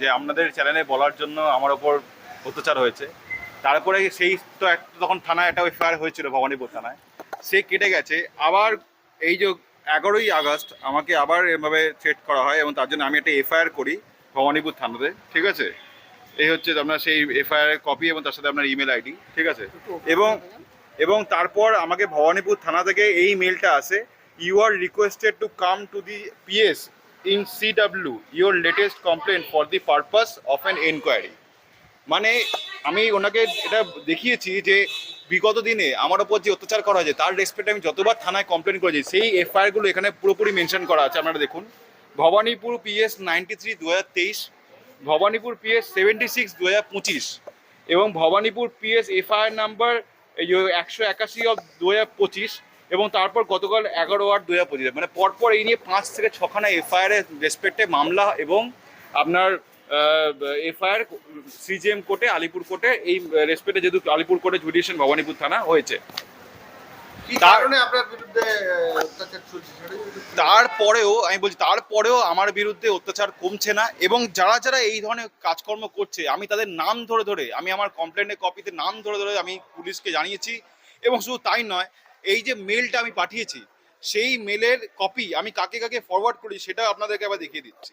যে আপনাদের চ্যানেলে বলার জন্য আমার ওপর অত্যাচার হয়েছে। তারপরে সেই তো এক তখন থানায় একটা এফআইআর হয়েছিল, ভবানীপুর থানায়। সে কেটে গেছে। আবার এই যে এগারোই আগস্ট আমাকে আবার এভাবে থ্রেট করা হয় এবং তার জন্য আমি একটা এফআইআর করি ভবানীপুর থানাতে, ঠিক আছে? এই হচ্ছে আপনার সেই এফআইআর কপি এবং তার সাথে আপনার ইমেল আইডি ঠিক আছে? এবং এবং তারপর আমাকে ভবানীপুর থানা থেকে এই মেলটা আসে you are requested to come to the PS in C W your latest complain for the purpose of an enquiry মানে আমি ওনাকে এটা দেখিয়েছি যে, বিগত দিনে আমার ওপর যে অত্যাচার করা হয়েছে, তার রেসপেক্টে আমি যতবার থানায় কমপ্লেন করেছি, সেই এফআইআরগুলো এখানে পুরোপুরি মেনশন করা আছে, আপনারা দেখুন। ভবানীপুর পিএস নাইনটি থ্রি দু হাজার তেইশ, ভবানীপুর পিএস সেভেন্টি সিক্স দু হাজার পঁচিশ, এবং ভবানীপুর পিএস এফআইআর নাম্বার একশো একাশি অফ দু হাজার পঁচিশ এবং তারপর গতকাল এগারো আট দু হাজার পঁচিশ মানে পরপর এই নিয়ে পাঁচ থেকে ছখানা এফআইআর এর রেসপেক্টে মামলা এবং আপনার এফআইআর সিজিএম কোর্টে আলিপুর কোর্টে এই রেসপেক্টে যেহেতু আলিপুর কোর্টে জুডিশিয়াল ভবানীপুর থানা হয়েছে। তারপরেও আমি বলছি তারপরেও আমার বিরুদ্ধে অত্যাচার কমছে না এবং যারা যারা এই ধরনের কাজকর্ম করছে আমি তাদের নাম ধরে ধরে আমি আমার কমপ্লেনের কপিতে নাম ধরে ধরে আমি পুলিশকে জানিয়েছি এবং শুধু তাই নয় এই যে মেলটা আমি পাঠিয়েছি, সেই মেলের কপি আমি কাকে কাকে ফরওয়ার্ড করি সেটা আপনাদেরকে আবার দেখিয়ে দিচ্ছি।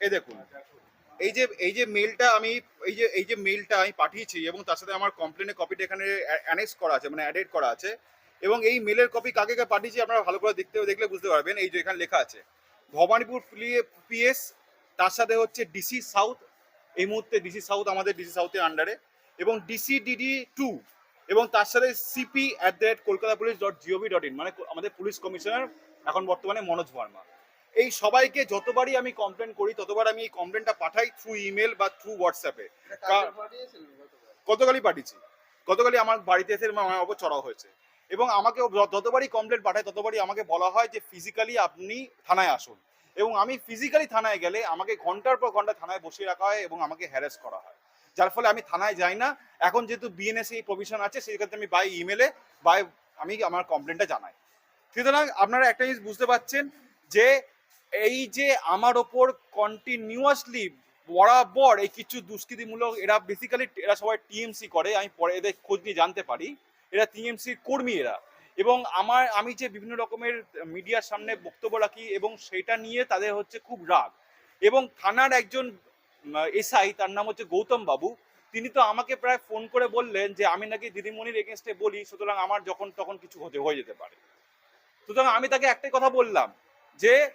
এই দেখুন, এই যে এই যে মেলটা আমি, এই যে এই যে মেলটা আমি পাঠিয়েছি এবং তার সাথে আমার কমপ্লেনের কপিটা এখানে অ্যানেক্স করা আছে মানে অ্যাডেড করা আছে এবং এই মেলের কপি কাকে কাকে পাঠিয়েছি আপনারা ভালো করে দেখতে, দেখলে বুঝতে পারবেন, এই যে এখানে লেখা আছে, ভবানীপুর পিএস তার সাথে হচ্ছে ডিসি সাউথ এই মুহূর্তে ডিসি সাউথ আমাদের ডিসি সাউথের আন্ডারে এবং ডিসিডিডি টু এবং তার সাথে CP at the rate Kolkata police dot GOV dot in মানে আমাদের পুলিশ কমিশনার এখন বর্তমানে মনোজ ভার্মা এই সবাইকে যতবারই আমি কমপ্লেন করি ততবার আমি এই কমপ্লেনটা পাঠাই থ্রু ইমেল বা থ্রু হোয়াটসঅ্যাপে? গতকালই পাঠিয়েছি। গতকালই আমার বাড়িতে এসে আমার ওপর চড়া হয়েছে। এবং আমাকে যতবারই কমপ্লেন পাঠায় ততবারই আমাকে বলা হয় যে ফিজিক্যালি আপনি থানায় আসুন। এবং আমি ফিজিক্যালি থানায় গেলে আমাকে ঘণ্টার পর ঘণ্টা থানায় বসিয়ে রাখা হয় এবং আমাকে হ্যারাস করা হয়। যার ফলে আমি থানায় যাই না। এখন যেহেতু বিএনএস এই প্রভিশন আছে, সেই ক্ষেত্রে আমি বাই ইমেলে বাই আমি আমার কমপ্লেনটা জানাই। সুতরাং আপনারা একটা জিনিস বুঝতে পারছেন যে, এই যে আমার ওপর কন্টিনিউয়াসলি বরাবর এই কিছু দুষ্কৃতিমূলক, এরা বেসিক্যালি এরা সবাই টিএমসি করে, আমি পরে এদের খোঁজ নিয়ে জানতে পারি। এরা টিএমসির কর্মী এরা। এবং আমার, আমি যে বিভিন্ন রকমের মিডিয়ার সামনে বক্তব্য রাখি এবং সেটা নিয়ে তাদের হচ্ছে খুব রাগ। এবং থানার একজন এসআই, তার নাম হচ্ছে গৌতম বাবু, তিনি তো আমাকে প্রায় ফোন করে বললেন যে, আমি নাকি দিদিমণির এগেনস্টে বলি, সুতরাং আমার যখন তখন কিছু হতে, হয়ে যেতে পারে। সুতরাং আমি তাকে একটাই কথা বললাম যে,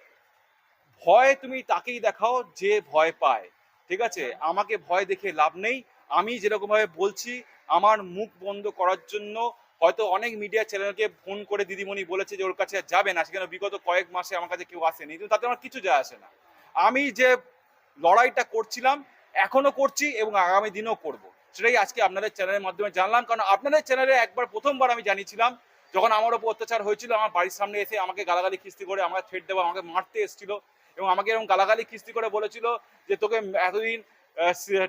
ভয় তুমি তাকেই দেখাও যে ভয় পায়। ঠিক আছে? আমাকে ভয় দেখে লাভ নেই। আমি যেরকম ভাবে বলছি, আমার মুখ বন্ধ করার জন্য হয়তো অনেক মিডিয়া চ্যানেলকে ফোন করে দিদিমণি বলেছে যে ওর কাছে যাবে না সেখানে বিগত কয়েক মাসে আমার কাছে কেউ আসেনি। কিন্তু তাতে আমার কিছু যায় আসে না। আমি যে লড়াইটা করছিলাম, এখনও করছি এবং আগামী দিনেও করব। সেটাই আজকে আপনাদের চ্যানেলের মাধ্যমে জানলাম। কারণ আপনাদের চ্যানেলে একবার প্রথমবার আমি জানিয়েছিলাম, যখন আমার ওপর অত্যাচার হয়েছিল, আমার বাড়ির সামনে এসে আমাকে গালাগালি কিস্তি করে আমাকে থ্রেট দেওয়া, আমাকে মারতে এসেছিল এবং আমাকে এরকম গালাগালি কিস্তি করে বলেছিল যে তোকে এতদিন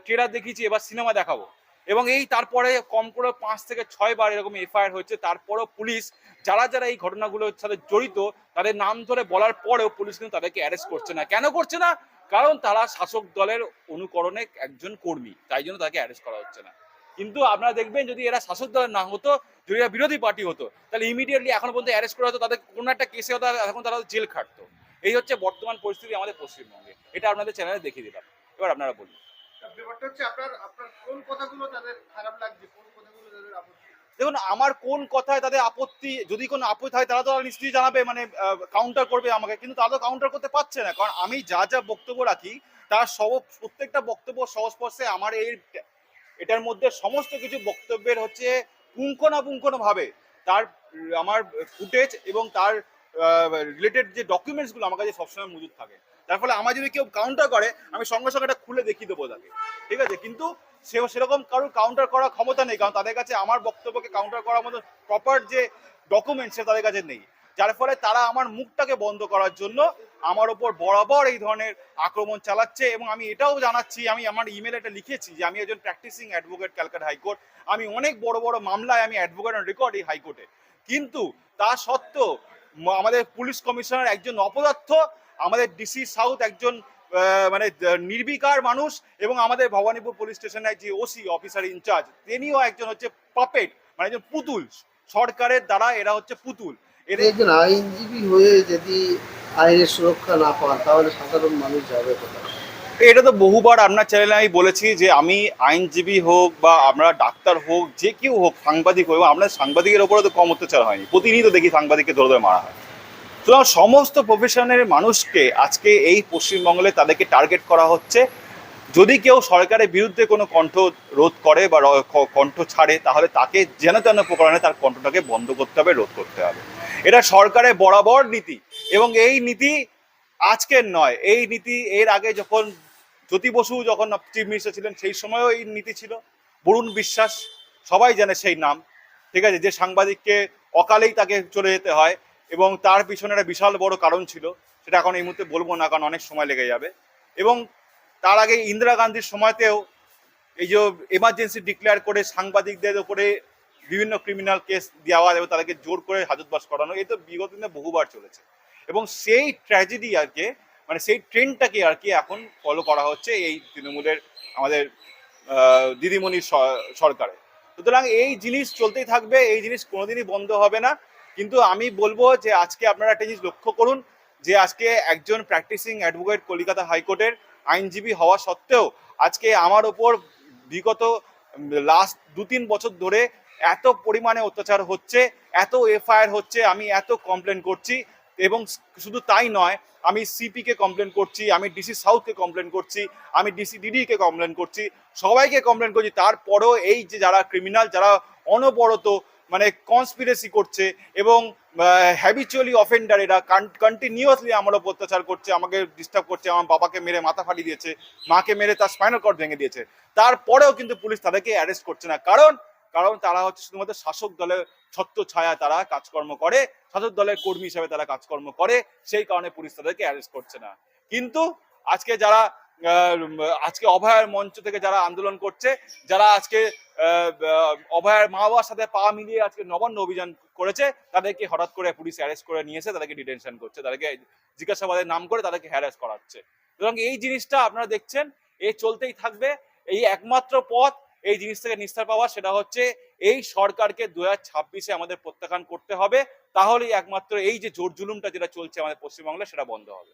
ট্রেলার দেখিয়েছি, এবার সিনেমা দেখাবো। এবং এই তারপরে কম করে পাঁচ থেকে ছয় বার এরকম এফআইআর হয়েছে। তারপরেও পুলিশ, যারা যারা এই ঘটনাগুলোর সাথে জড়িত, তাদের নাম ধরে বলার পরেও পুলিশ কিন্তু তাদেরকে অ্যারেস্ট করছে না। কেন করছে না? কারণ তারা শাসক দলের অনুকরণে একজন কর্মী, তাই জন্য তাকে অ্যারেস্ট করা হচ্ছে না। কিন্তু আপনারা দেখবেন যদি এরা শাসক দলের না হতো, যদি এরা বিরোধী পার্টি হতো, তাহলে ইমিডিয়েটলি এখনও পর্যন্ত অ্যারেস্ট করা হতো, তাদের কোনো একটা কেসে হতো এখন তারা জেল খাটতো। এই হচ্ছে বর্তমান পরিস্থিতি আমাদের পশ্চিমবঙ্গে। এটা আপনাদের চ্যানেলে দেখিয়ে দিলাম। এবার আপনারা বলুন। দেখুন, আমার কোন কথায় তাদের আপত্তি, যদি কোনো আপত্তি হয় তারা তো নিশ্চয়ই জানাবে মানে কাউন্টার করবে আমাকে, কিন্তু তারা তো কাউন্টার করতে পারছে না। কারণ আমি যা যা বক্তব্য রাখি, তার সব, প্রত্যেকটা বক্তব্য সংস্পর্শে আমার এই এটার মধ্যে সমস্ত কিছু বক্তব্যের হচ্ছে পুঙ্খানুপুঙ্খানু ভাবে তার, আমার ফুটেজ এবং তার রিলেটেড যে ডকুমেন্টসগুলো আমার কাছে সবসময় মজুদ থাকে। তার ফলে আমার যদি কেউ কাউন্টার করে, আমি সঙ্গে সঙ্গে এটা খুলে দেখিয়ে দেবো তাকে। ঠিক আছে? কিন্তু সে সেরকম কারোর কাউন্টার করার ক্ষমতা নেই, কারণ তাদের কাছে আমার বক্তব্যকে কাউন্টার করার মতো প্রপার যে ডকুমেন্টস সে তাদের কাছে নেই। যার ফলে তারা আমার মুখটাকে বন্ধ করার জন্য আমার ওপর বরাবর এই ধরনের আক্রমণ চালাচ্ছে এবং আমি এটাও জানাচ্ছি, আমি আমার ইমেলে এটা লিখেছি যে আমি একজন প্র্যাকটিসিং অ্যাডভোকেট ক্যালকাটা হাইকোর্ট আমি অনেক বড় বড় মামলায় আমি অ্যাডভোকেট অন রেকর্ড এই হাইকোর্টে কিন্তু তা সত্ত্বেও আমাদের পুলিশ কমিশনার একজন অপদার্থ আমাদের ডিসি সাউথ একজন মানে নির্বিকার মানুষ এবং আমাদের ভবানীপুর পুলিশ স্টেশনের যে ওসি অফিসার ইনচার্জ তিনিও একজন হচ্ছে পাপেট মানে একজন পুতুল। সরকারের দ্বারা এরা হচ্ছে পুতুল। এদের একজন আইনজীবী হয়ে যদি আইনের সুরক্ষা না পান তাহলে সাধারণ মানুষ যাবে কোথায়? এটা তো বহুবার আপনার চ্যানেলে আমি বলেছি যে আমি আইনজীবী হোক বা আমরা ডাক্তার হোক যে কেউ হোক সাংবাদিক হোক আপনার সাংবাদিকের ওপরে তো কম অত্যাচার হয়নি। প্রতিনিয়ত দেখি সাংবাদিককে ধরে ধরে মারা হয়। সুতরাং সমস্ত প্রফেশনের মানুষকে আজকে এই পশ্চিমবঙ্গে তাদেরকে টার্গেট করা হচ্ছে। যদি কেউ সরকারের বিরুদ্ধে কোনো কণ্ঠ রোধ করে বা কণ্ঠ ছাড়ে, তাহলে তাকে যেন তেন প্রকারণে তার কণ্ঠটাকে বন্ধ করতে হবে, রোধ করতে হবে। এটা সরকারের বরাবর নীতি এবং এই নীতি আজকের নয়। এই নীতি এর আগে যখন জ্যোতি বসু যখন চিফ মিনিস্টার ছিলেন, সেই সময়ও এই নীতি ছিল। বরুণ বিশ্বাস সবাই জানে সেই নাম। ঠিক আছে? যে সাংবাদিককে অকালেই তাকে চলে যেতে হয়। এবং তার পিছনে একটা বিশাল বড় কারণ ছিল, সেটা এখন এই মুহূর্তে বলব না, কারণ অনেক সময় লেগে যাবে। এবং তার আগে ইন্দিরা গান্ধীর সময়তেও এই যে এমার্জেন্সি ডিক্লেয়ার করে সাংবাদিকদের উপরে বিভিন্ন ক্রিমিনাল কেস দেওয়া এবং তাদেরকে জোর করে হাজতবাস করানো এই তো বিগত দিনে বহুবার চলেছে। এবং সেই ট্র্যাজেডি আর কি মানে সেই ট্রেন্ডটাকে আর কি এখন ফলো করা হচ্ছে এই তৃণমূলের, আমাদের দিদিমণির সরকারে। সুতরাং এই জিনিস চলতেই থাকবে, এই জিনিস কোনোদিনই বন্ধ হবে না। কিন্তু আমি বলব যে আজকে আপনারা একটা জিনিস লক্ষ্য করুন, যে আজকে একজন প্র্যাকটিসিং অ্যাডভোকেট কলকাতা হাইকোর্টের আইনজীবী হওয়া সত্ত্বেও আজকে আমার ওপর বিগত লাস্ট দু তিন বছর ধরে এত পরিমাণে অত্যাচার হচ্ছে, এত এফআইআর হচ্ছে, আমি এত কমপ্লেন করছি এবং শুধু তাই নয়, আমি সিপিকে কমপ্লেন করছি, আমি ডিসি সাউথকে কমপ্লেন করছি, আমি ডিসি ডিডিকে কমপ্লেন করছি, সবাইকে কমপ্লেন করছি। তারপরেও এই যে যারা ক্রিমিনাল যারা অনবরত মানে কনস্পিরেসি করছে এবং হ্যাবিচুয়ালি অফেন্ডার এরা কন্টিনিউয়াসলি আমার ওপর অত্যাচার করছে, আমাকে ডিস্টার্ব করছে, আমার বাবাকে মেরে মাথা ফাটিয়ে দিয়েছে, মাকে মেরে তার স্পাইনাল কর্ড ভেঙে দিয়েছে। তারপরেও কিন্তু পুলিশ তাদেরকে অ্যারেস্ট করছে না। কারণ কারণ তারা হচ্ছে শুধুমাত্র শাসক দলের ছত্র ছায়া তারা কাজকর্ম করে, শাসক দলের কর্মী হিসাবে তারা কাজকর্ম করে, সেই কারণে পুলিশ তাদেরকে অ্যারেস্ট করছে না। কিন্তু আজকে যারা আজকে অভয়ার মঞ্চ থেকে যারা আন্দোলন করছে, যারা আজকে অভয়ার মা বাবার সাথে পা মিলিয়ে আজকে নবান্ন অভিযান করেছে, তাদেরকে হঠাৎ করে পুলিশ অ্যারেস্ট করে নিয়েছে তাদেরকে ডিটেনশন করছে, তাদেরকে জিজ্ঞাসাবাদের নাম করে তাদেরকে হ্যারাস করাচ্ছে। সুতরাং এই জিনিসটা আপনারা দেখছেন এই চলতেই থাকবে, এই একমাত্র পথ, এই জিনিস থেকে নিস্তার পাওয়া সেটা হচ্ছে এই সরকারকে দু হাজার ছাব্বিশে আমাদের প্রত্যাখ্যান করতে হবে, তাহলেই একমাত্র এই যে জোর জুলুমটা যেটা চলছে আমাদের পশ্চিমবাংলায় সেটা বন্ধ হবে।